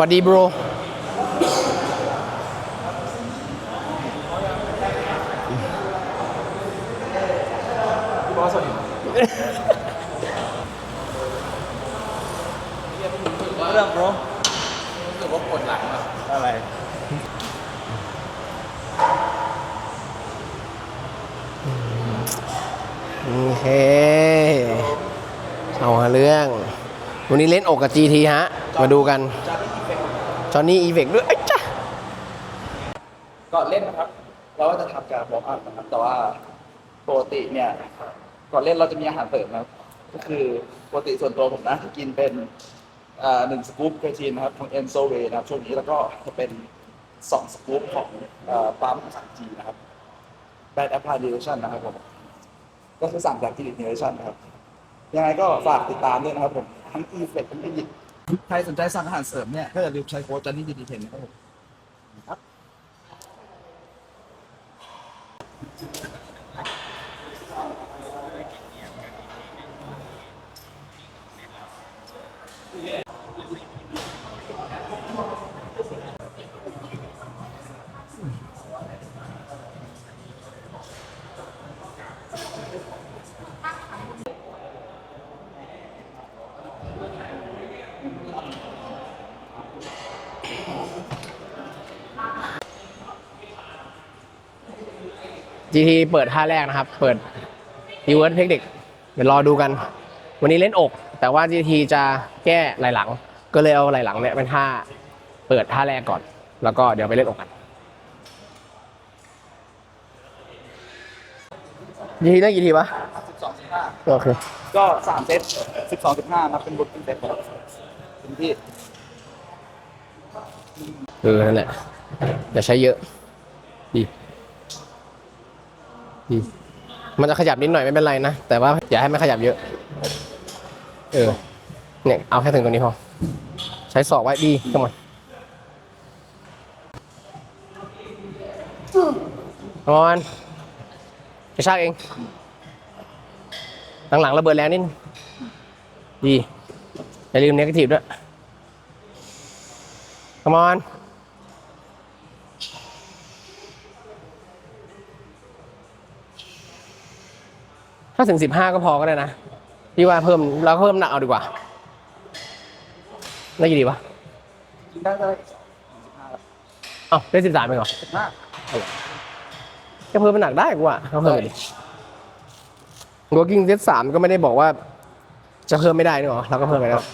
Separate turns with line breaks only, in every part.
วัสดี bro
พี่บอสสวัสดีเรื่อง bro รู้สึกว่าปวดหลังอะอะไร
โอเค เอาหาเรื่อง วันนี้เล่นอกกับ GT ฮะ มาดูกัน จ อนนี่อีเวกด้วยไอ้จ้ะ
ก่อนเล่นนะครับ เราก็จะทำการวอร์มอัพนะครับ แต่ว่าปกติเนี่ย ก่อนเล่นเราจะมีอาหารเสริมนะครับ ก็คือปกติส่วนตัวผมนะกินเป็นอ่าหนึ่งสกู๊ปโปรตีนนะครับของเอนโซเวนะครับ ช่วงนี้แล้วก็จะเป็นสองสกู๊ปของปั๊มสังจีนะครับแบรนด์แอปพลายดิเรชันนะครับผม ก็คือสั่งจากกิลิทเนชั่นนะครับ ยังไงก็ฝากติดตามด้วยนะครับผม ทั้งอีเฟกทั้งอียิป ใครสนใจสั่งอาหารเสริมเนี่ยก็อย่าลืมใช้โค้ดจันนี่ดีเทนนะครับ ผมครับ
จีทีเปิดท่าแรกนะครับ เปิดรีเวิร์สเทคนิคเดี๋ยวรอดูกัน วันนี้เล่นอก แต่ว่า GT จะแก้ไหลหลัง ก็เลยเอาไหลหลังเนี่ยเป็นท่าเปิดท่าแรกก่อน แล้วก็เดี๋ยวไปเล่นอกกัน GT ได้กี่ทีปะ
สิบสองสิบห้า
โอเค
ก็สามเซตสิบสองสิบห้านับเป็นบุตเป็นเซตครับเป็นที่
เออนั่นแหละอย่าใช้เยอะ ดี ดีมันจะขยับนิดหน่อยไม่เป็นไรนะ แต่ว่าอย่าให้มันขยับเยอะ เออ เนี่ยเอาแค่ถึงตรงนี้พอ ใช้ศอกไว้ดีเข้ามาประมาณกระชากเอง หลังๆระเบิดแรงนิดดีอย่าลืมเนกาทีฟด้วย Come on ถ้าถึงสิบห้าก็พอก็ได้นะพี่ว่าเพิ่มเราเพิ่มหนักเอาดีกว่าได้กี่ดีวะ
กินได้เลยสิบห้าครับ
เอ้าได้สิบสามเองเหรอ
สิบห้า
ก็เพิ่มเป็นหนักได้กูว่าเขาเพิ่มไปดิ working set สามก็ไม่ได้บอกว่า จะเพิ่มไม่ได้นี่หรอเราก็เพิ่มไปแล้ว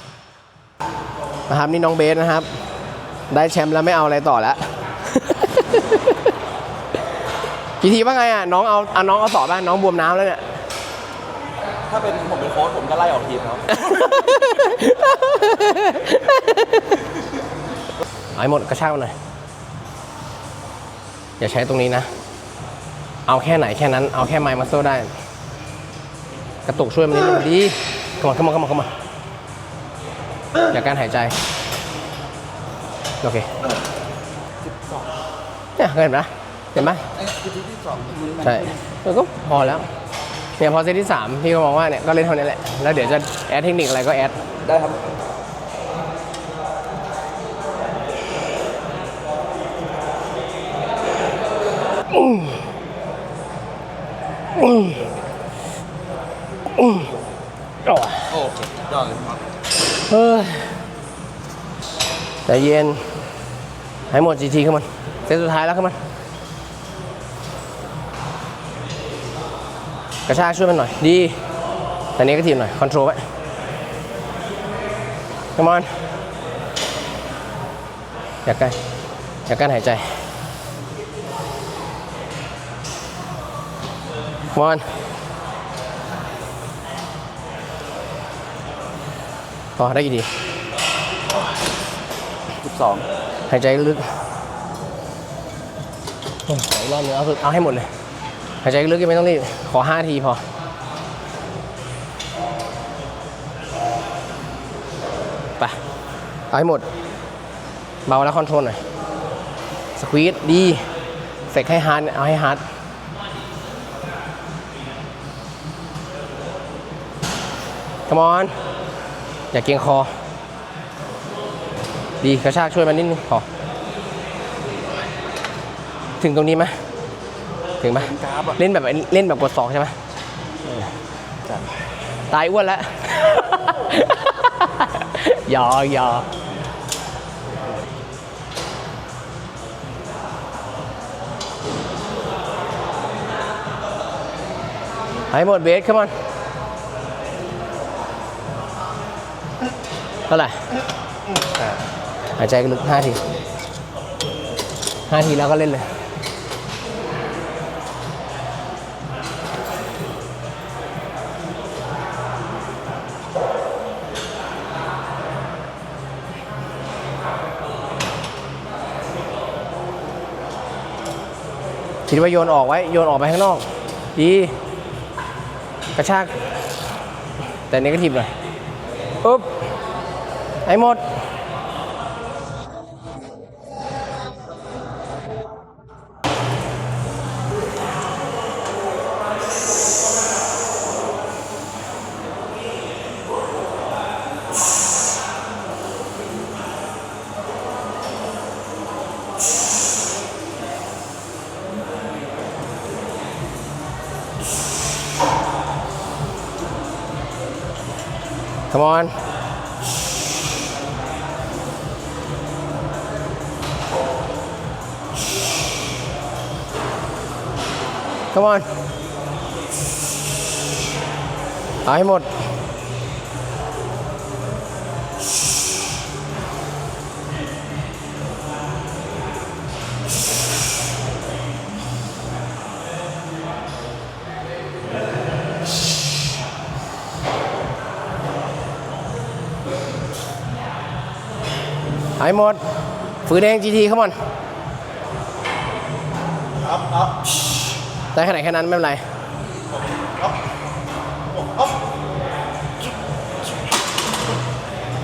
นะครับนี่น้องเบสนะครับ ได้แชมป์แล้วไม่เอาอะไรต่อแล้วกี่ทีว่าไงอะน้องเอาเอาน้องเอาต่อบ้างน้องบวมน้ำแล้วเนี่ย
ถ้าเป็นผมเป็นโค้ชผมก็ไล่ออกทีมครับ
เอาให้หมดกระชากมาหน่อย อย่าใช้ตรงนี้นะ เอาแค่ไหนแค่นั้น เอาแค่ไมล์มัสโซได้ กระตุกช่วยมันนิดนึงดีเข้ามาเข้ามาเข้ามาเข้ามาอย่าการหายใจ โอเคเนี่ยเห็นไหมเห็นไหม
ไอ้ทีที่สองตรงนี้มัน
ใช่เออก็พอแล้ว เนี่ยพอเซตที่สามพี่ก็มองว่าเนี่ยก็เล่นเท่านี้แหละ แล้วเดี๋ยวจะแอดเทคนิคอะไรก็แอด
ได้ครับ
โอ้ย
โอเคยอดเลยครับ
เฮ้ยใจเย็น ให้หมด GT ขึ้นมัน เซตสุดท้ายแล้วขึ้นมัน กระชากช่วยมันหน่อย ดีแต่นี้ก็ทีมหน่อย คอนโทรลไว้ come on อย่าใกล้อย่ากั้นหายใจ come on พอได้กี่ที
สิบสอง
หายใจลึกโอ้ยขออีกรอบนึงเอาสุดเอาให้หมดเลย หายใจลึกยังไม่ต้องรีบ ขอห้าทีพอ ไปเอาให้หมด เบาแล้วคอนโทรลหน่อย สควีดดี เสกให้ฮาร์ดเอาให้ฮาร์ดคอมอน อย่าเกรงคอ ดีกระชากช่วยมันนิดนึงพอ ถึงตรงนี้ไหม ถึงไหม
กราฟอะ
เล่นแบบเล่นแบบกดสองใช่ไหม
จัด
ตายอ้วนแล้วหยอกหยอกให้หมดเบสขึ้นมาเท่าไหร่อ่าหายใจลึกห้าทีห้าทีแล้วก็เล่นเลย คิดว่าโยนออกไว้ โยนออกไปข้างนอก ดี กระชาก แต่เนกาทีฟหน่อยปุ๊บไอ้หมด Come on. Come on. เอาให้หมด ายหมด ฝืนเอง GT เข้ามันได้ขนาดแค่นั้นไม่เป็นไร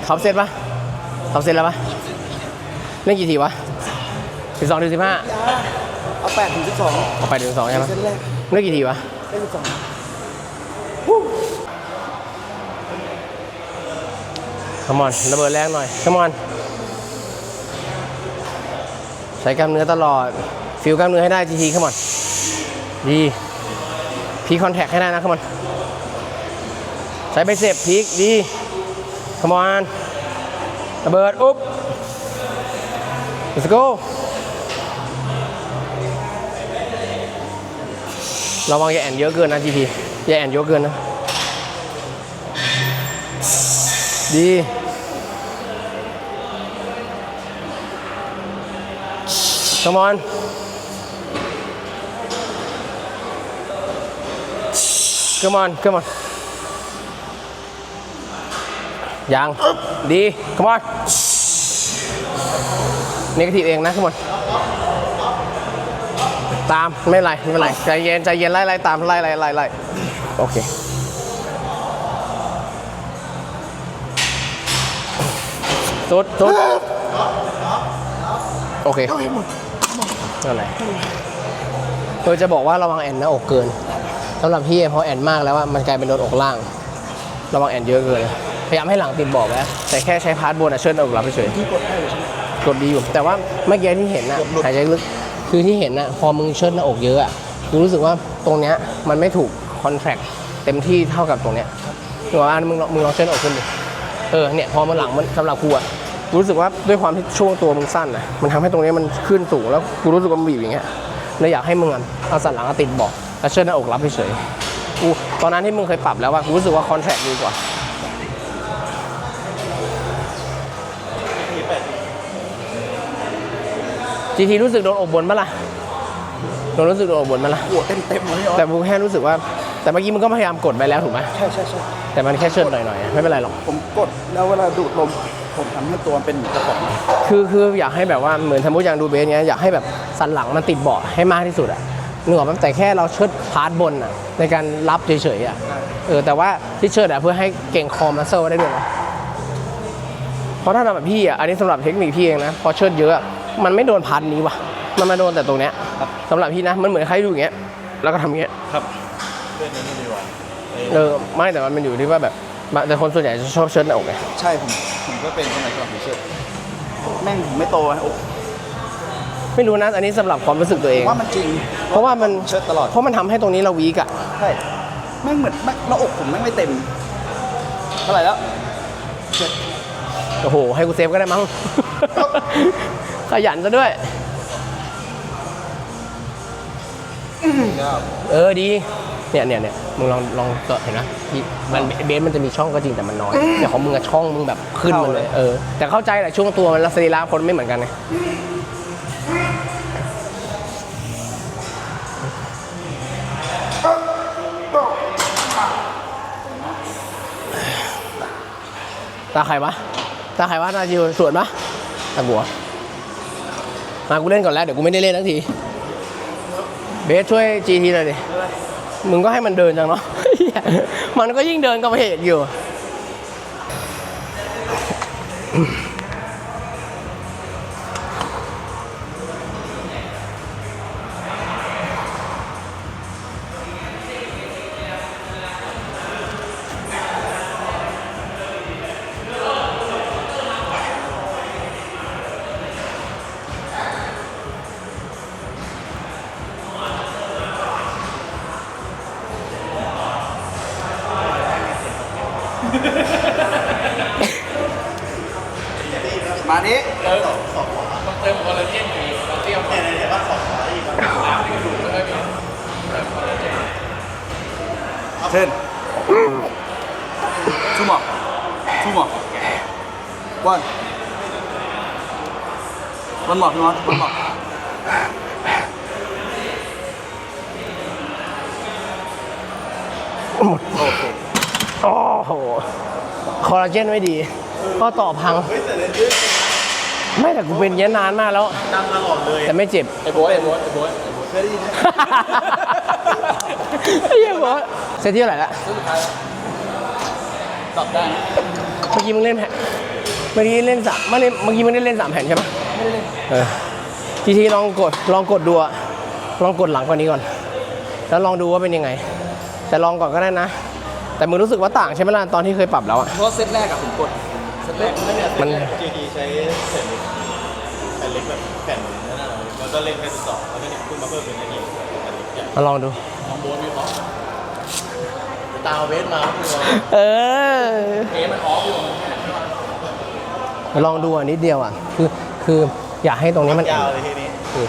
ท็อปเซตปะท็อปเซตแล้วปะเล่นกี่ทีวะสิบสองถึงสิบห้า
เอาแปดถึงสิบสอง
ออกไปถึงสองใช่ไหม
เส้นแรก
เล่นกี่ทีวะ
เล่นสิบสอง
ขมอนระเบิดแรงหน่อยขมอน ใช้กล้ามเนื้อตลอด ฟิลกล้ามเนื้อให้ได้ GT ขมอนดีพีคอนแทคให้ได้นะขมอนใช้ไปเสพพีคดีขมอนระเบิดอุ๊บ let's go ระวังอย่าแอนเยอะเกินนะ GT อย่าแอนเยอะเกินนะ ดี Come on Come on Come on ยัง ดี Come on เนกาทีฟเองนะ Come on ตาม ไม่ไร ไม่ไร ใจเย็น ใจเย็น ไล่ไล่ตาม ไล่ไล่ไล่ไล่โอเค สุดสุดโอเค นั่นแหละเออจะบอกว่าระวังแอนหน้าอกเกินสำหรับพี่พอแอนมากแล้วว่ามันกลายเป็นโดนอกล่าง ระวังแอนเยอะเกินพยายามให้หลังติดเบอกไว้แต่แค่ใช้พาร์ทบนอะเชิญอกรับเฉย
ที่กดให้อยู่ใช่ไหม
ๆกดดีอยู่ แต่ว่าเมื่อกี้ที่เห็นนะ
กดหลุด
หายใจลึกคือที่เห็นนะพอมึงเชิดหน้าอกเยอะอะกูรู้สึกว่าตรงเนี้ยมันไม่ถูกคอนแทคเต็มที่เท่ากับตรงเนี้ยหนูว่ามึงลองมึงลองเชิดหน้าอกขึ้นดิเออเนี่ยพอมันหลังมันสำหรับกูอะ รู้สึกว่าด้วยความที่ช่วงตัวมึงสั้นนะมันทำให้ตรงเนี้ยมันขึ้นสูงแล้วกูรู้สึกว่ามันบีบอย่างเงี้ยเลยอยากให้มึงอะเอาสันหลังอะติดเบอกแล้วเชิดหน้าอกรับเฉยๆกูตอนนั้นที่มึงเคยปรับแล้วว่ากูรู้สึกว่าคอนแทคดีกว่าจีทีรู้สึกโดนอบบนมั้ล่ะโดนรู้สึกโดนอบบนมั้ล่ะ
หัวเต็มเต็มๆเลยเหรอ
แต่กูแค่รู้สึกว่า แต่เมื่อกี้มึงก็พยายามกดไปแล้วถูกไหม
ใช่ใช่ใช่
แต่มันแค่เชิดหน่อยๆ ไม่เป็นไรหรอก
ผมกดแล้วเวลาดูดลม ผมทำให้ตัวมันเป็นกระป๋อง
คือคืออยากให้แบบว่าเหมือนสมมติอย่างดูเบสเนี้ยอยากให้แบบสันหลังมันติดเบาะให้มากที่สุดอะนึกออกไหมแต่แค่เราเชิดพาร์ทบนอะในการรับเฉยๆอะเออแต่ว่าที่เชิดอะเพื่อให้เก่งคอมัสเซลได้ด้วยนะเพราะถ้าทำแบบพี่อะอันนี้สำหรับเทคนิคพี่เองนะพอเชิดเยอะอะมันไม่โดนพาร์ทนี้ว่ะ มันมาโดนแต่ตรงเนี้ยสำหรับพี่นะมันเหมือนใครดูอย่างเงี้ยแล้วก็ทำอย่างเงี้ย
ครับ
เออไม่แต่มันอยู่ที่ว่าแบบแต่คนส่วนใหญ่จะชอบเชิดหน้าอกไง
ใช่ผมผม ก็เป็นสมัยก่อนผมเชื่อแม่งไม่โตนะโอ้
ไม่รู้นะ อันนี้สำหรับความรู้สึกตัวเอง
ว่ามันจริง
เพราะว่ามัน
เชิดตลอด
เพราะมันทำให้ตรงนี้เราวีกอะ
ใช่แม่งเหมือนแม่งหน้าอกผมแม่งไม่เต็มเท่าไหร่แล้ว
โอ้โห ให้กูเซฟก็ได้มั้ง ขยันซะด้วย เออดี เนี่ยเนี่ยเนี่ยมึงลองลองเจาะเห็นนะที่มันเบสมันจะมีช่องก็จริงแต่มันน้อยแต่ของมึงอะช่องมึงแบบขึ้นมาเลยเออแต่เข้าใจแหละช่วงตัวมันสรีระคนไม่เหมือนกันไงตาใครวะตาใครวะตาจิวสวนปะตาบัวมากูเล่นก่อนแล้วเดี๋ยวกูไม่ได้เล่นทั้งที เบสช่วย GT หน่อยดิ มึงก็ให้มันเดินจังเนาะ มันก็ยิ่งเดินกับเหตุอยู่
วันหมอกพี่มอสวันหมอก
หมด
โอเค
โอ้โห คอลลาเจนไม่ดี ก็ต่อพัง ไม่แต่กูเป็นอย่างนี้ยนานมากแล้ว
นั่งตลอดเลย
แต่ไม่เจ็บ
ไอ้โบ๊ทไอ้โบ๊ทไอ้โบ๊ทไอ้โบ๊ท
เคยได้ยินไหม
ไอ้เหี้ยบอกเซตที่เท่าไหร่ละ
สุดท้ายตอบได้นะ
เมื่อกี้มึงเล่นแผ่นเมื่อกี้เล่นสามเมื่อเล่นเมื่อกี้มึงได้เล่นสามแผ่นใช่ปะไม่ได้ เล่นเออทีทีลองกดลองกดดูอะลองกดหลังกว่านี้ก่อน แล้วลองดูว่าเป็นยังไง แต่ลองก่อนก็ได้นะ แต่มึงรู้สึกว่าต่างใช่ไหมล่ะตอนที่เคยปรับแล้วอะ
เพราะเซตแรกอะผมกดเซตแรก
มัน
จีทีใช้แผ่นเล็กแผ่นเล็กแบบแผ่นนั่นน่ะแล้วก็เล่นแค่สิบสองแล้วก็เนี่ยขึ้นมาเพิ่มเป็นอันนี้แผ่นเล็กใหญ่
มาลองดู
ของโบ๊ทมีออฟตาเวสมาคือ
เออ
เอมันออฟอยู่
ลองดูอะนิดเดียวอะคือ คืออยากให้ตรงนี้มัน
ยาวเลยทีนี้
คือ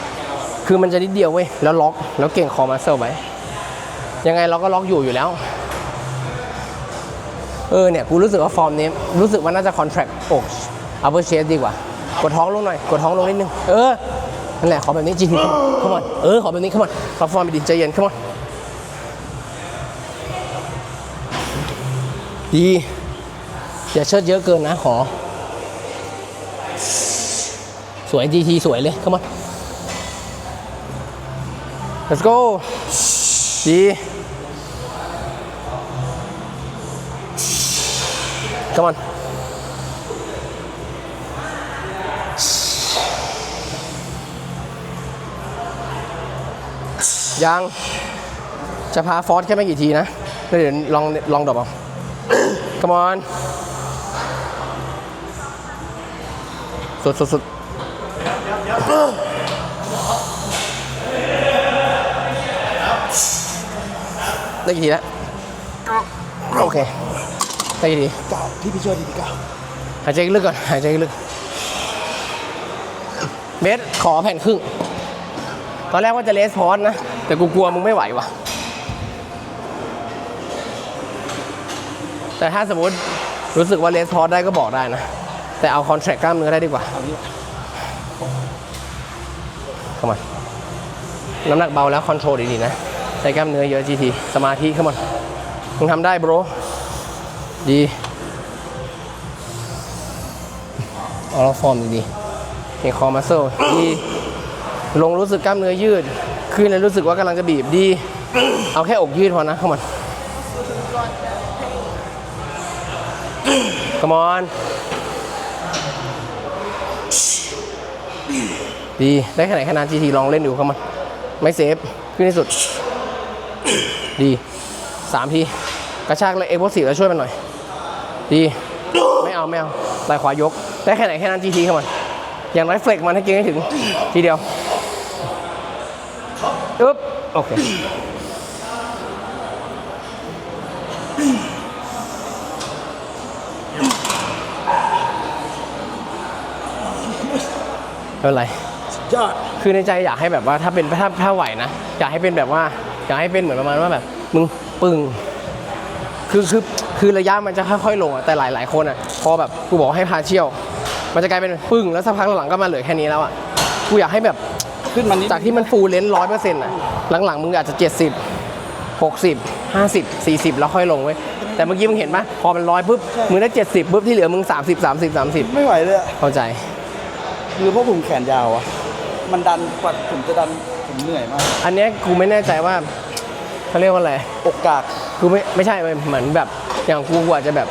คือมันจะนิดเดียวเว้ยแล้วล็อกแล้วเก่งคอมาเซลไว้ยังไงเราก็ล็อกอยู่อยู่แล้ว เออเนี่ยกูรู้สึกว่าฟอร์มนี้ รู้สึกว่าน่าจะคอนแทรคอกอัปเปอร์เชสดีกว่า กดท้องลงหน่อย กดท้องลงนิดนึง เออ นั่นแหละ ขอแบบนี้จีทีขมอนเออ ขอแบบนี้ขมอนขอฟอร์มดีใจเย็นขมอนดี อย่าเชิดเยอะเกินนะ ขอ สวย GT สวยเลย come on let's go ดี come on ยัง จะพาฟอสแค่ไม่กี่ทีนะแล้วเดี๋ยวลองลองดรอปเอา come on สุดสุดสุด ได้กี่ทีแล้วโอเคได้กี่ที
เก้าพี่พี่ช่วยดีพี่เก้า
หายใจลึกก่อน หายใจลึก เบสขอแผ่นครึ่ง ตอนแรกว่าจะเลสพอสนะ แต่กูกลัวมึงไม่ไหวว่ะ แต่ถ้าสมมติรู้สึกว่าเลสพอสได้ก็บอกได้นะ แต่เอาคอนแทรคกล้ามเนื้อได้ดีกว่าเข้ามา น้ำหนักเบาแล้วคอนโทรลดีๆนะใช้กล้ามเนื้อเยอะ GT สมาธิเข้ามามึงทำได้โบรดีออลฟอร์มดีๆเห็นคอมาเซลดีลงรู้สึกกล้ามเนื้อยืด ขึ้นแล้วรู้สึกว่ากำลังจะบีบดี เอาแค่อกยืดพอนะเข้ามา Come on ดี ได้แค่ไหนแค่นั้น GT ลองเล่นดูเข้ามา ไม่เซฟขึ้นที่สุด ดีสามที กระชากเลยเอ็กโพสีแล้วช่วยมันหน่อย ดี ไม่เอาไม่เอาไหลขวายก ได้แค่ไหนแค่นั้น GT เข้ามาอย่างน้อยเฟลกมันให้เก่งให้ถึง ทีเดียวอึ๊บโอเคไม่เป็นไร
ยอด
คือในใจอยากให้แบบว่าถ้าเป็นถ้าถ้าไหวนะอยากให้เป็นแบบว่าอยากให้เป็นเหมือนประมาณว่าแบบมึงปึงคือคือคือระยะมันจะค่อยๆลงอะแต่หลายๆคนอะพอแบบกูบอกให้พาเชี่ยว มันจะกลายเป็นปึ้งแล้วสักพักหลังๆก็มาเหลือแค่นี้แล้วอะกูอยากให้แบบ
ขึ้นมานิด
จากที่มันฟูลเลนร้อยเปอร์เซ็นต์อะหลังๆมึงอาจจะเจ็ดสิบหกสิบห้าสิบสี่สิบแล้วค่อยลงเว้ยแต่เมื่อกี้มึงเห็นปะพอมันร้อยปุ๊บมึงได้เจ็ดสิบปุ๊บที่เหลือมึงสามสิบสามสิบสามสิบ
ไม่ไหวเลยอะ
เข้าใจ
คือเพราะผมแขนยาวอะ มันดันกว่าผมจะดันผมเหนื่อยมาก
อันเนี้ยกูไม่แน่ใจว่าเขาเรียกว่าอะไร
อกกาก
กูไม่ไม่ใช่เว้ยเหมือนแบบอย่างกูกูอาจจะแบบ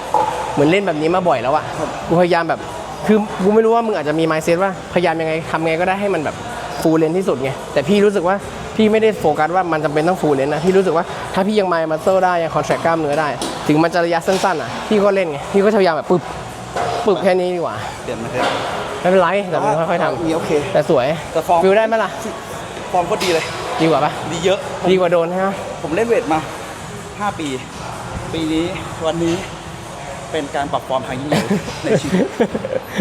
เหมือนเล่นแบบนี้มาบ่อยแล้วอะกูพยายามแบบคือกูไม่รู้ว่ามึงอาจจะมีมายเซตว่าพยายามยังไงทำไงก็ได้ให้มันแบบฟูลเลนที่สุดไงแต่พี่รู้สึกว่าพี่ไม่ได้โฟกัสว่ามันจำเป็นต้องฟูลเลนนะพี่รู้สึกว่าถ้าพี่ยังมายมาเซอร์ได้ยังคอนแทรคกล้ามเนื้อได้ ถึงมันจะระยะสั้นๆอะพี่ก็เล่นไงพี่ก็พยายามแบบปึ๊บ ปึ๊บแค่นี้ดีกว่า
เปลี่ยนมาเถอะ
ไม่เป็นไรแต่มึงค่อยๆท
มีโอเคำ
แต่สวย
แต่ฟอร์ม
ฟิลได้ไหมล่ะ
ฟอร์มก็ดีเลย
ดีกว่าปะ
ดีเยอะ
ดีกว่าโดนใช่ไหม
ผมเล่นเวทมา 5 ปี ปีนี้วันนี้เป็นการปรับฟอร์มทางยิ่งใหญ่ ในชีวิต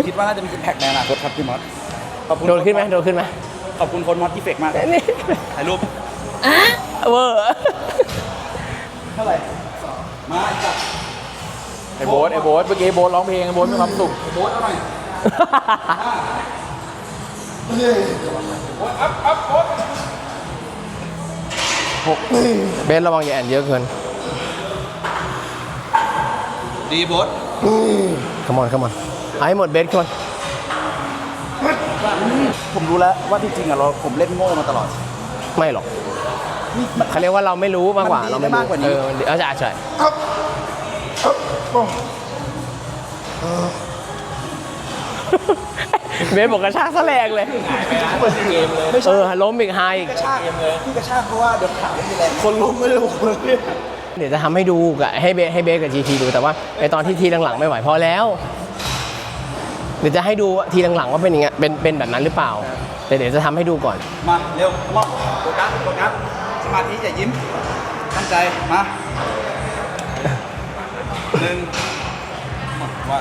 คิดว่าน่าจะมีอิมแพกในอนาคตครับพี่มอสขอบคุณ
โดนขึ้นไหมโดนขึ้นไหม
ขอบคุณคนมอสที่เฟกมาก
นี่
ถ่ายรูป
เวอร์
เท่าไหร่มาจับ
ไอ้โบ๊ทไอ้โบ๊ทเมื่อกี้โบ๊ทร้องเพลงไอ้โบ๊ทมีความสุข
โบ๊ทเอาหน่อย
เบสระวังอย่าแอนเยอะเกิน
ดีโบ๊ท
ขมอนขมอนเอาให้หมดเบสคน
ผมรู้แล้วว่าที่จริงอะเราผมเล่นโง่มาตลอด
ไม่หรอก
นี่มัน
เขาเรียกว่าเราไม่รู้มากกว่า
มันดี
เราไม่
ได้มากกว่านี้
เออมันดีเอาใช่ใช่ เบสบอกกระชากซะแรงเลย
ไม่
เอ
ใช่
อล้มอีกไฮอีก
กระชากที่กระชากเพราะว่าเดี๋ยวขาไม่มีแรงคนล้มไม่ได้ผมเลย
เดี๋ยวจะทำให้ดูกับให้เบสให้เบสกับจีทีดูแต่ว่าไอตอนที่ทีหลังๆไม่ไหวพอแล้ว เดี๋ยวจะให้ดูทีหลังๆว่าเป็นยังไงเป็นเป็นแบบนั้นหรือเปล่า แต่เดี๋ยวจะทำให้ดูก่อน
มาเร็วมอบโฟกัสโฟกัสสมาธิอย่ายิ้มตั้งใจมา หนึ่งว่า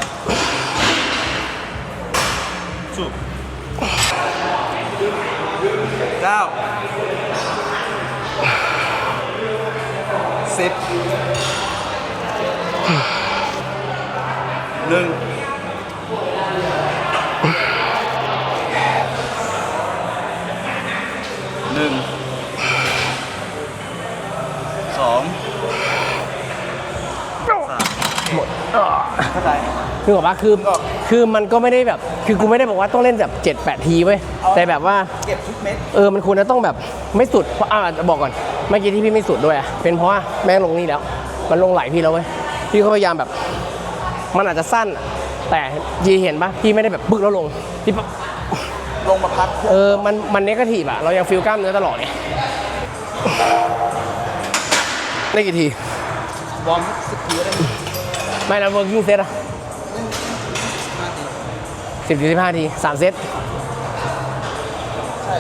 สุดเก้าสิบหนึ่งหนึ่งสองสาม
หมด
เข้าใจ
คือบอกว่าคือ
ก็
คือมันก็ไม่ได้แบบ คือกูไม่ได้บอกว่าต้องเล่นแบบ7จ็ดแปดทีเว้ย
เอา
แต่แบบว่า
เก็บทุกเม็ด
เออมันควรจะต้องแบบไม่สุดเพราะอ่าจะบอกก่อนเมื่อกี้ที่พี่ไม่สุดด้วยอะเป็นเพราะว่าแม่งลงนี่แล้ว มันลงไหลพี่แล้วเว้ยพี่ก็พยายามแบบ มันอาจจะสั้นอะแต่ยีเห็นปะพี่ไม่ได้แบบบึกแล้วลงพี่ปะ
ลงมาพัก
เออมันมันเนกาทีฟอะเรายังฟิลกล้ามเนื้อตลอดไงได้กี่ที
วอร์มสิบทีก็ได้
ไม่นะ working set อะ สิบถึงสิบห้าทีสามเซต
ใช่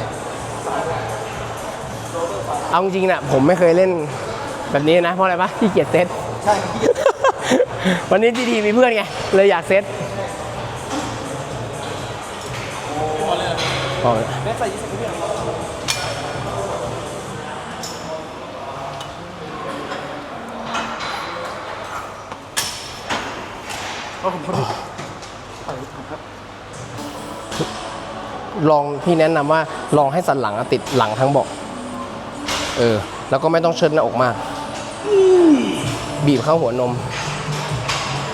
เอาจริงๆนะผมไม่เคยเล่นแบบนี้นะ เพราะอะไรปะขี้เกียจเซต
ใช่พี่
วันนี้จีดีมีเพื่อนไง เลยอยากเซตพอแล้ว
เม็ดใส่ยี่สิบเพื่อนก็ผม
ลองพี่แนะนำว่าลองให้สันหลังติดหลังทั้งเบอกเออ แล้วก็ไม่ต้องเชิดหน้าอกมาก บีบเข้าหัวนม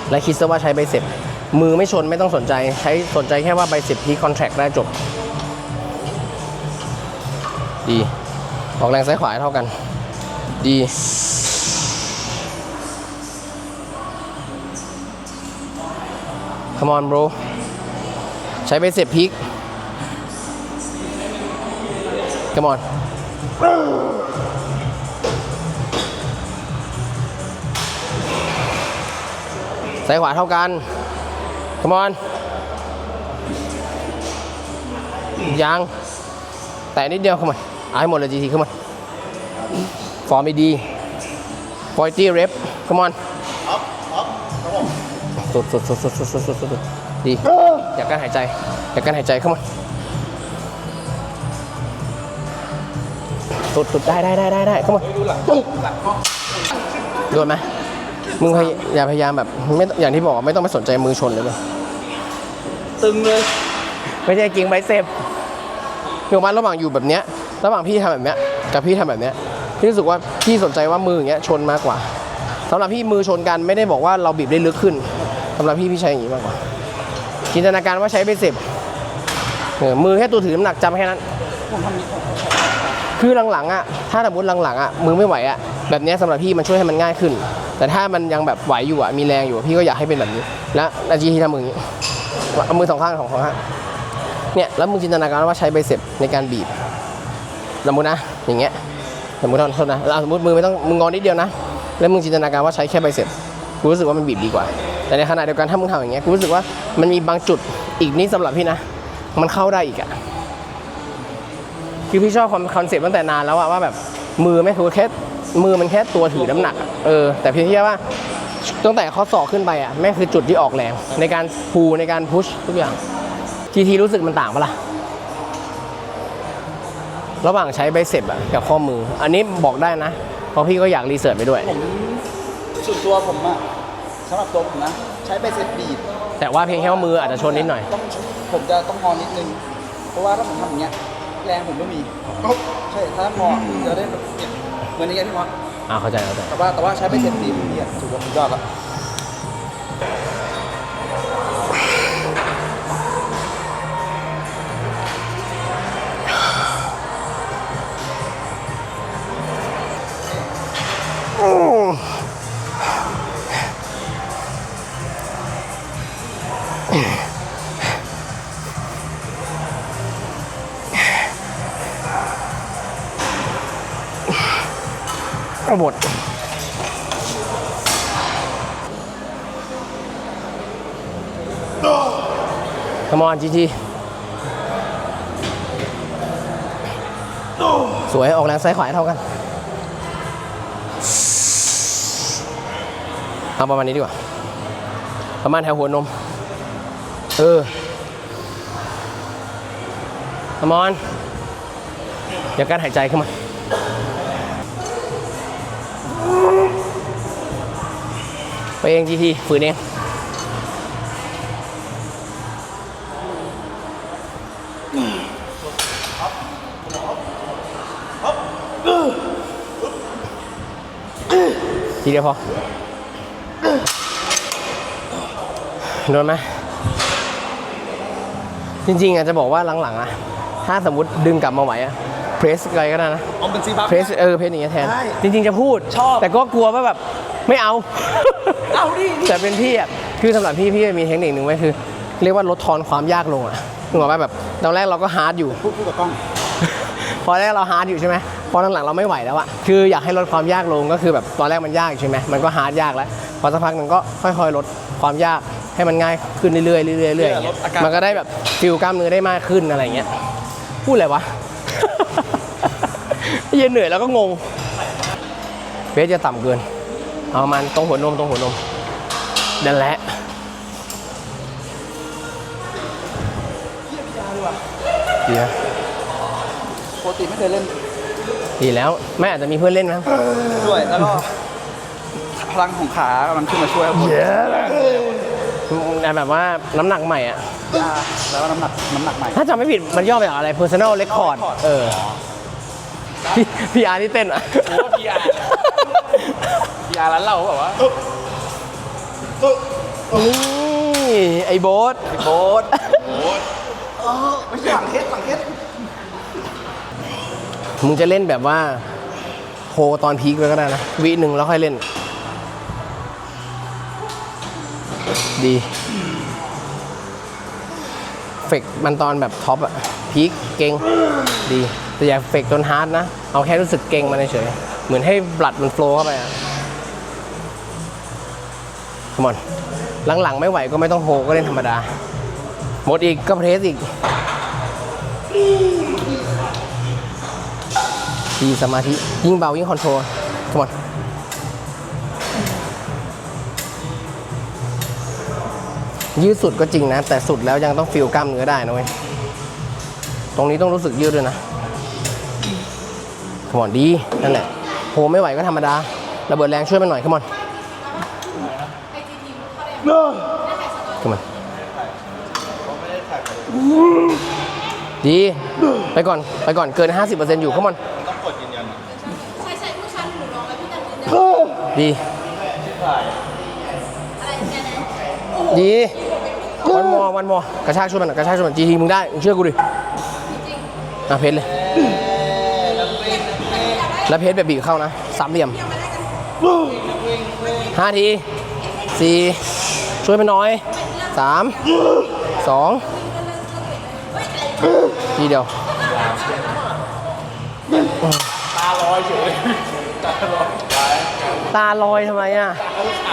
และคิดซะว่าใช้ใบเสร็จมือไม่ชนไม่ต้องสนใจ ใช้สนใจแค่ว่าใบเสร็จพีคอนแทคได้จบ ดีออกแรงซ้ายขวาเท่ากัน ดี Come on bro ใช้ไปเสียบพิก Come on. Sai khóa thao can. Come on. ยัง แต่นิดเดียวเข้ามาอาให้หมดเลยจีทีเข้ามาฟอร์มดีฟอยตี้เรฟเข้าม
อน
สุดสุดสุดสุดสุดสุดสุดดี อยากกั้นหายใจ อยากกั้นหายใจเข้ามา สุดสุดได้ได้ได้ได้ได้เข้ามา
ดูหลังหลังห้อง
โดนไหมมึงพยอย่าพยายามแบบไม่อย่างที่บอกไม่ต้องไปสนใจมือชนเลยเลย
ตึงเลย
ไม่ใช่เก่งไบเซปถูกไหมระหว่างอยู่แบบเนี้ย ระหว่างพี่ทำแบบเนี้ยกับพี่ทำแบบเนี้ยพี่รู้สึกว่าพี่สนใจว่ามืออย่างเงี้ยชนมากกว่าสำหรับพี่มือชนกันไม่ได้บอกว่าเราบีบได้ลึกขึ้นสำหรับพี่พี่ใช้อย่างงี้มากกว่าจินตนาการว่าใช้ไบเซปเออมือแค่ตัวถือน้ำหนักจำแค่นั้น
ผมทำนี้ผม
คือหลังๆอะถ้าสมมติหลังๆอะมือไม่ไหวอะแบบนี้ยสำหรับพี่มันช่วยให้มันง่ายขึ้น แต่ถ้ามันยังแบบไหวอยู่อะมีแรงอยู่พี่ก็อยากให้เป็นแบบนี้ แล้วนาจีที่ทำมืออย่างนี้เอามือสองข้างของสองข้างเนี่ยแล้วมึงจินตนาการว่าใช้ใบเสพในการบีบสมมตินะอย่างเงี้ยสมมติโทษนะแล้วสมมติมือไม่ต้องมึงงอนิดเดียวนะแล้วมึงจินตนาการว่าใช้แค่ใบเสพกูรู้สึกว่ามันบีบดีกว่า แต่ในขณะเดียวกันถ้ามึงทำอย่างเงี้ยกูรู้สึกว่ามันมีบางจุดอีกนี่สำหรับพี่นะ มันเข้าได้อีกอะ คือพี่ชอบคอนเซ็ปต์ตั้งแต่นานแล้วอะว่าแบบมือไม่คือแค่มือมันแค่ตัวถือน้ำหนักอะเออแต่เพียงแค่ว่าตั้งแต่ข้อศอกขึ้นไปอะแม่งคือจุดที่ออกแรงในการพูในการพุชทุกอย่างทีทีรู้สึกมันต่างปะล่ะระหว่างใช้ใบเสพอะกับข้อมือ อันนี้บอกได้นะ เพราะพี่ก็อยากรีเสิร์ชไปด้วย
ผมส่วนตัวผมอะสำหรับตัวผมนะ ใช้ไปเสร็จบีบ
แต่ว่าเพียงแค่ว่ามืออาจจะชนนิดหน่อย
ต้องผมจะต้องงอนิดนึง เพราะว่าถ้าผมทำอย่างเงี้ย แรงผมไม่มีใช่ถ้างอจะได้แบบเนี่ยเหมือนอย่างเงี้ยพี่มอส
อ่าเข้าใจเข้าใจ
แต่ว่าแต่ว่าใช้ไปเสร็จบีบเนี่ยถือว่าสุดยอดแล้ว
เอาหมดขมอนจีทีสวยออกแรงซ้ายขวาเท่ากัน เอาประมาณนี้ดีกว่า ประมาณแถวหัวนม เออขมอนอย่าการหายใจขึ้นมา ไปเองจีทีฝืนเองทีเดียวพอ โดนไหมจริงๆอาจจะบอกว่าหลังๆอะถ้าสมมติดึงกลับมาไหวอะเพรสอะไรก็ได้นะ
เอาเป็นซีบัฟ
เพรสเออเพรสอย่างเงี้ยแทน
ใช่
จริงๆจะพูด
ชอบ
แต่ก็กลัวว่าแบบ ไม่เอา
เอาดิ
แต่เป็นพี่อะคือสำหรับพี่พี่มีเทคนิคหนึ่งไว้คือ เรียกว่าลดทอนความยากลงอะนึกออกไหมแบบตอนแรกเราก็ฮาร์ดอยู่
พูดพูดกับกล้อง
พอแรกเราฮาร์ดอยู่ใช่ไหมพอหลังๆเราไม่ไหวแล้วอะคืออยากให้ลดความยากลงก็คือแบบตอนแรกมันยากอยู่ใช่ไหมมันก็ฮาร์ดยากแล้วพอสักพักหนึ่งก็ค่อยๆลดความยากให้มันง่ายขึ้นเรื่อยๆเรื่อยๆเรื่อยๆอย่างเงี้ยมันก็ได้แบบฟิลกล้ามเนื้อได้มากขึ้นอะไรเงี้ยพูดอะไรวะ เย็นเหนื่อยแล้วก็งงเบสจะต่ำเกิน เอามันตรงหัวนมตรงหัวนมนั่นแหละดีนะ
ปกติไม่เคยเล่น
ดีแล้วแม่อาจจะมีเพื่อนเล่นมั้ง
ด้วยแล้วก็พลังของขากำลังขึ้นมาช่วยครับผม
แต่แบบว่าน้ำหนักใหม่อะ
อ่าแล้วก็น้ำหนักน้ำหนักใหม่
ถ้าจำไม่ผิดมันย่อมาจากอะไร personal record เออพี่พี่อาร์ที่เต้นอะ
โอ้พีอาร์ พีอาร์ร้านเราแบบว่า
นี่ไอ้โบ๊ท
โบ๊ทโบ๊ทเออไม่ใช่หลังเทสหลังเทส
มึงจะเล่นแบบว่าโฮตอนพีคเลยก็ได้นะวิหนึ่งแล้วค่อยเล่น ดีเฟกมันตอนแบบท็อปอะพีคเก่งดี แต่อย่าเฟกจนฮาร์ดนะ เอาแค่รู้สึกเก่งมันเฉยๆเหมือนให้บลัดมันโฟล์เข้าไปอะ ขมอนหลังๆ ไม่ไหวก็ไม่ต้องโฮก็เล่นธรรมดา หมดอีกก็เพรสอีกดีสมาธิ ยิ่งเบา ยิ่งคอนโทรลขมอนยืดสุดก็จริงนะ แต่สุดแล้วยังต้องฟิลกล้ามเนื้อได้นะเว้ย ตรงนี้ต้องรู้สึกยืดด้วยนะขมอนดี นั่นแหละโหไม่ไหวก็ธรรมดา ระเบิดแรงช่วยมันหน่อยขมอน ขมอนดีไปก่อนไปก่อนเกิน 50%อยู่ขมอน
ต้องกดยืนยันอะ
ใช่ใช่ผู้ชายหนูลองแล้วพี่จันยืนยัน
ดี
อะไรเนี่ยนะ
ดีวันมอวันมอกระชากช่วยมันหน่อยกระชากช่วยมันจีทีมึงได้มึงเชื่อกูดิอะเพชรเลยแล้วเพชรแบบบีบเข้านะสามเหลี่ยมห้าทีสี่ ช่วยมันหน่อยสามสองทีเดียว
ตาลอยเฉยตาลอย
ตาลอยทำไมอะ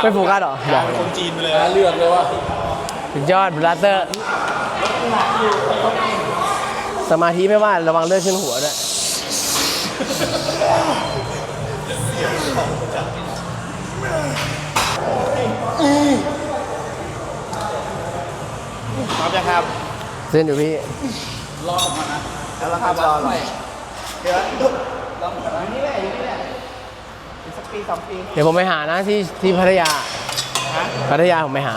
ไม่โฟกัสเหรอ
อยากเป็นคนจีนไปเลยนะเลือดเลยว่า
สุดยอดบราเตอร์สมาธิไม่ว่าระวังเลือดขึ้นหัวด้วย
พ ร้อมยังครับ
เส้นอยู่พี่
แล้วราคาบอลเดี๋ยวลองก่อนนะนี่แหละอยู่นี่แหละอีกสักปีสองปี
เดี๋ยวผมไปหานะที่ที่พัทยาพัทยาผมไปหา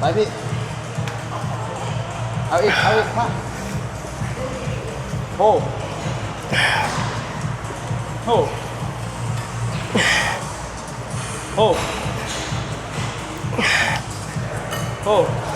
ไปพี่ เอาอีก เอาอีก มาโอ้
โอ้โอ้ โ